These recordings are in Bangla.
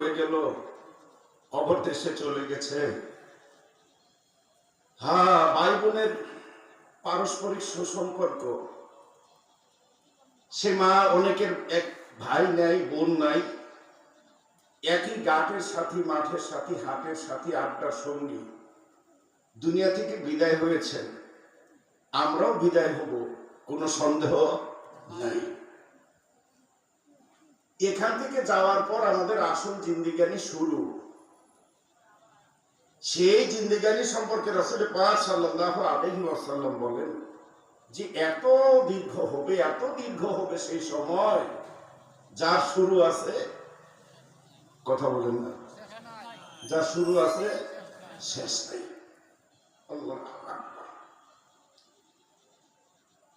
হয়ে গেল। অবর দেশে চলে গেছে। হ্যাঁ ভাই বোনের পারস্পরিক সুসম্পর্ক। সে মা অনেকের এক ভাই নাই, বোন নাই। একই গাটের সাথী, মাঠের সাথী, হাটের সাথী, আড্ডার সঙ্গী। দুনিয়া থেকে বিদায় হয়েছেন আমরাও বিদায় হব, কোনো সন্দেহ নাই। এখান থেকে যাওয়ার পর আমাদের আসল জিন্দিগানি শুরু। সেই জিন্দিগানি সম্পর্কে রসুল পাক সাল্লাল্লাহু আলাইহি ওয়াসাল্লাম বলেন যে এত দীর্ঘ হবে, এত দীর্ঘ হবে সেই সময় যার শুরু আছে, কথা বলেন না যা শুরু আছে শেষ নেই।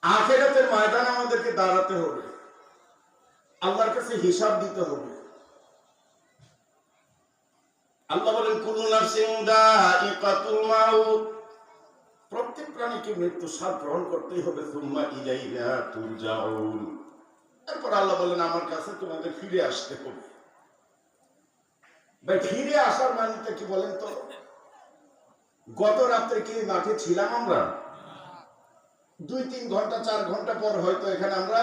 আখেরাতের ময়দানে আমাদেরকে দাঁড়াতে হবে। আল্লাহর কাছে হিসাব দিতে হবে। আল্লাহ বলেন, কুলু নাফসিন প্রত্যেক প্রাণীকে মৃত্যু স্বাদ গ্রহণ করতেই হবে তারপর আল্লাহ বলেন, আমার কাছে তোমাদের ফিরে আসতে হবে। ভাই, ফিরে আসার মানেটা কি বলেন তো? গত রাত্রে কি মাঠে ছিলাম আমরা? দুই, তিন ঘণ্টা, চার ঘণ্টা পর হয়তো এখানে আমরা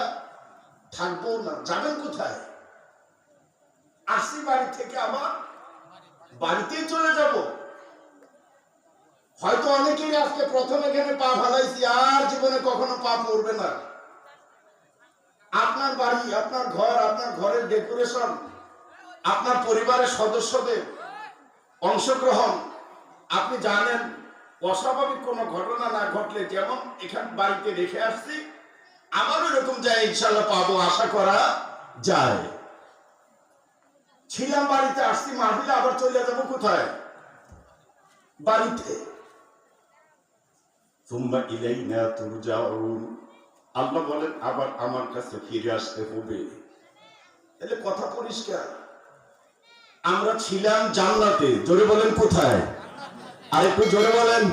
থাকব না, যাবেন কোথায়? আসি বাড়ি থেকে আবার বাড়িতেই চলে যাব। হয়তো অনেকেই আজকে প্রথম এখানে পা ভালাইছি আর জীবনে কখনো পা পড়বে না। আপনার বাড়ি, আপনার ঘর, আপনার ঘরের ডেকোরেশন আপনার পরিবারের সদস্যদের অংশগ্রহণ, আপনি জানেন, অস্বাভাবিক কোনো ঘটনা না ঘটলে যেমন এখান বাড়িতে রেখে আসছি আমারও এরকম যায় ইনশাল্লাহ পাবো, আশা করা যায়। ছিলাম বাড়িতে, আসছি মাহফিলে, আবার চলে যাব কোথায়? বাড়িতে। তোমরা ইলাই না তোর যাও আল্লাহ বলেন, আবার আমার কাছে ফিরে আসতে হবে। তাহলে কথা পরিষ্কার। আমরা ছিলাম জান্নাতে। জোরে বলেন কোথায়? আর একটু জোরে বলেন।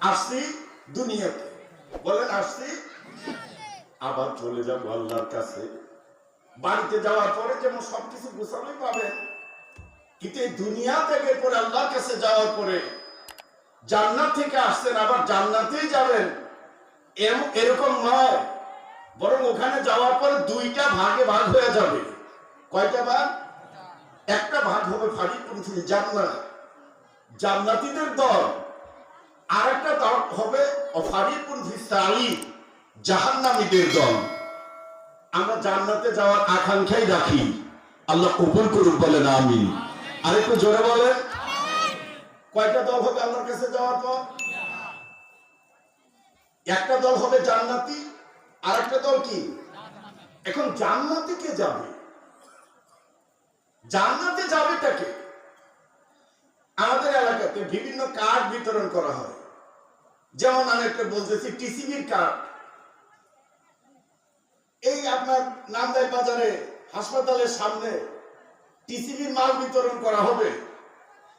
আসছি দুনিয়াতে। বলেন, আসছি আবার চলে যাব আল্লাহর কাছে। বাড়িতে যাওয়ার পরে যেমন সবকিছু গোছানোই পাবেন কিন্তু এই দুনিয়া থেকে পরে আল্লাহর কাছে যাওয়ার পরে জান্নাত থেকে আসছেন, আবার জান্নাতেই যাবেন। এরকম নয়। বরং ওখানে যাওয়ার পরে দুইটা ভাগে ভাগ হয়ে যাবে। কয়টা ভাগ? একটা ভাগ হবে ফাড়ি পৃথিবী জান্নাত। জান্নাতীদের দল। আর একটা দল হবে অফারিপুর ভিসাই জাহান্নামীদের দল আমরা জান্নাতে যাওয়ার আকাঙ্ক্ষাই রাখি। আল্লাহ কবুল করুক, বলেন আমি আরেকটু জোরে বলেন। কয়টা দল হবে আল্লাহর কাছে যাওয়ার পর? একটা দল হবে জান্নাতি আর একটা দল কি? এখন জান্নাতে কে যাবে? জান্নাতে যাবেটাকে আমাদের এলাকাতে বিভিন্ন কার্ড বিতরণ করা হয়। যেমন আমি একটা বলতেছি, টিসিবির কার্ড এই আপনার নামদাই বাজারে হাসপাতালের সামনে টিসিবির মাল বিতরণ করা হবে।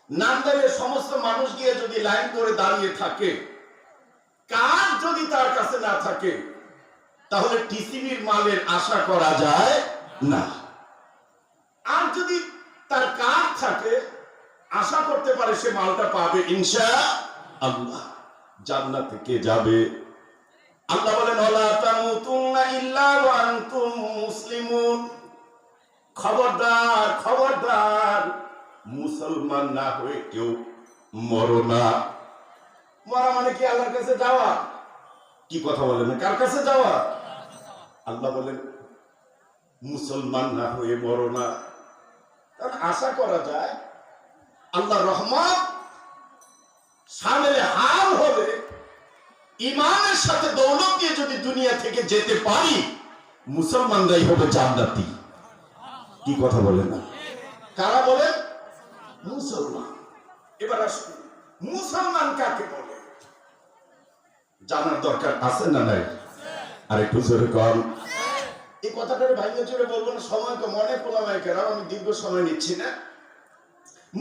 নামদাইয়ের সমস্ত মানুষ গিয়ে যদি লাইন করে দাঁড়িয়ে থাকে কার্ড যদি তার কাছে না থাকে, তাহলে টিসিবির মালের আশা করা যায় না। আর যদি তার কাজ থাকে, আশা করতে পারে সে মালটা পাবে ইনশা আল্লাহ। জান্নাতে কে যাবে? আল্লাহ বলেন মুসলিমুন। খবরদার খবরদার। মুসলমান না হয়ে কেউ মরো না। মরা মানে কি আল্লাহর কাছে যাওয়া? কি কথা বলেন? কার কাছে যাওয়া? আল্লাহ বলেন, মুসলমান না হয়ে মরো না। কারণ আশা করা যায় আল্লাহ রহমান সামনে হাল হবে ইমানের সাথে দৌলত দিয়ে যদি দুনিয়া থেকে যেতে পারি, মুসলমানরাই হবে জান্নাতি। কি কথা বলেন? না কারা বলে মুসলমান। এবার আসুন মুসলমান কাকে বলে? জানার দরকার আছে না নাই? আর একটু জোরে কম এই কথাটা ভাইয়া জোরে বলব না সময় তো মনে করলাম কেরাম আমি দীর্ঘ সময় নিচ্ছি না।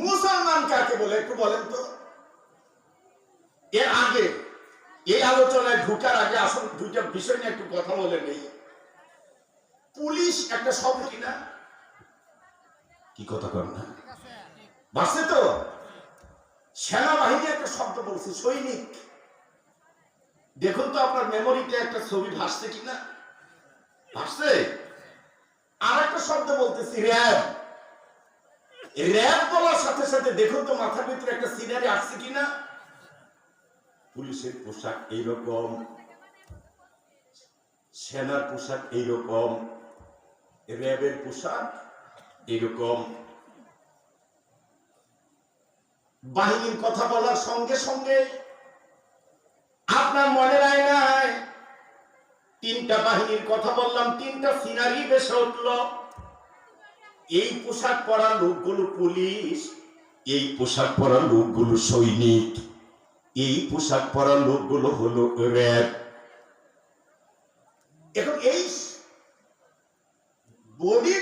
মুসলমান কাকে বলে একটু বলেন তো? এর আগে এই আলোচনায় ঢুকার আগে আসল দুইটা বিষয় নিয়ে একটু কথা বলে নেই। পুলিশ একটা শব্দ কিনা কি কথা কর না? বাসে তো সেনাবাহিনী একটা শব্দ বলছে, সৈনিক। দেখুন তো আপনার মেমোরিতে একটা ছবি ভাসছে কিনা ভাসছে? আর একটা শব্দ বলতেছি, র্যাব। র্যাব বলার সাথে সাথে দেখুন তো মাথার ভিতরে একটা সিনারি আসছে কিনা পুলিশের পোশাক এইরকম। সেনার পোশাক এইরকম। র্যাবের পোশাক এইরকম বাহিনীর কথা বলার সঙ্গে সঙ্গে আপনার মনে রায় নাই। তিনটা বাহিনীর কথা বললাম, তিনটা সিনারি বেসে উঠল। এই পোশাক পরা লোকগুলো পুলিশ, এই পোশাক পরা লোকগুলো সৈনিক, এই পোশাক পরা লোকগুলো হলো র্যাব। এখন এই বডি ডেকোরেশনের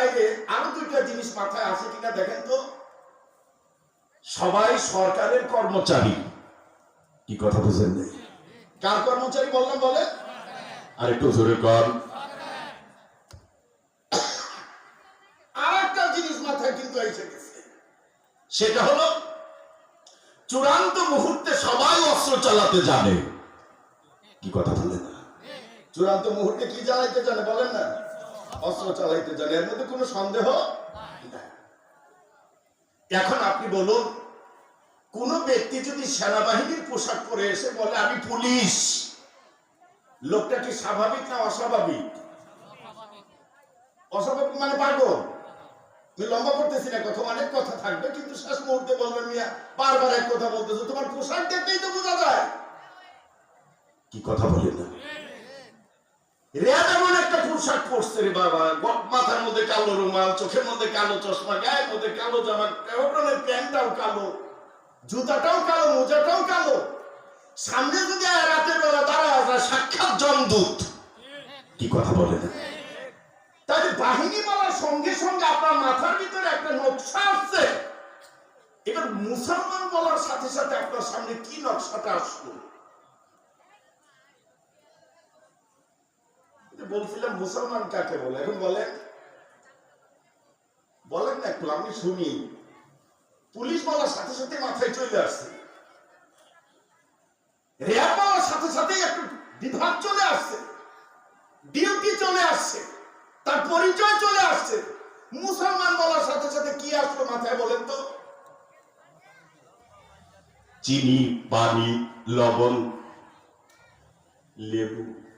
বাইরে আরও দুইটা জিনিস মাথায় আসে কিনা দেখেন তো। সবাই সরকারের কর্মচারী। কি কথা বুঝেন কার কর্মচারী বললাম বলে আর একটু জোরে কর জিনিস মাথায় কিন্তু এসে গেছে। সেটা হলো, চূড়ান্ত মুহূর্তে সবাই অস্ত্র চালাতে জানে। কি কথা না চূড়ান্ত মুহূর্তে কি চালাইতে জানে বলেন না? অস্ত্র চালাইতে জানে, এর মধ্যে কোনো সন্দেহ? এখন আপনি বলুন, কোন ব্যক্তি যদি সেনাবাহিনীর পোশাক পরে এসে বলে, আমি পুলিশ, লোকটা কি স্বাভাবিক না অস্বাভাবিক? অস্বাভাবিক মানে পাগল। লম্বা করতেছি না, কথা অনেক কথা থাকবে, কিন্তু শেষ মুহূর্তে বলবেন, মিয়া, বারবার এক কথা বলতেছো, তোমার পোশাক দেখতেই তো বোঝা যায়। কি কথা বলে না? রেয়াদ এমন একটা পোশাক পরছে রে বাবা। মাথার মধ্যে কালো রুমাল, চোখের মধ্যে কালো চশমা, গায়ের মধ্যে কালো জামা ওপরের প্যান্টটাও কালো, জুতাটাও কালো, মোজাটাও কালো। সামনে যদি রাতের বেলা দাঁড়ায় যায় সাক্ষাৎ জমদূত। কি কথা বলে না তাই বাহিনী বলার সঙ্গে সঙ্গে আপনার মাথার ভিতরে একটা নকশা আসছে। এবার মুসলমান বলার সাথে সাথে আপনার সামনে কি নকশাটা আসলো? বলছিলাম মুসলমান কাকে বলে? এখন বলেন বলেন না একটু, আমি শুনি। পুলিশ বলার সাথে সাথে মাথায় চলে আসছে। র্যাব বলার সাথে সাথে একটু বিভাগ চলে আসছে। ডিউটি চলে আসছে। তার পরিচয় চলে আসছে। মুসলমান বলার সাথে সাথে কি আসলো মাথায় বলেন তো? চিনি, পানি, লবণ, লেবু।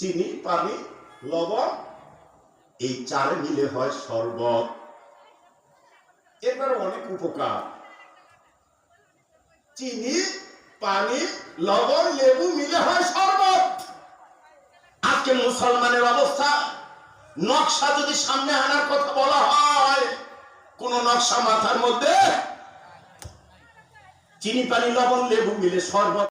চিনি, পানি, লবণ, এই চারে মিলে হয় শরবত। এরপরে অনেক উপকার। চিনি, পানি, লবণ, লেবু মিলে হয় শরবত। আজকে মুসলমানের অবস্থা, নকশা যদি সামনে আনার কথা বলা হয়, কোন নকশা মাথার মধ্যে চিনি, পানি, লবণ, লেবু মিলে শরবত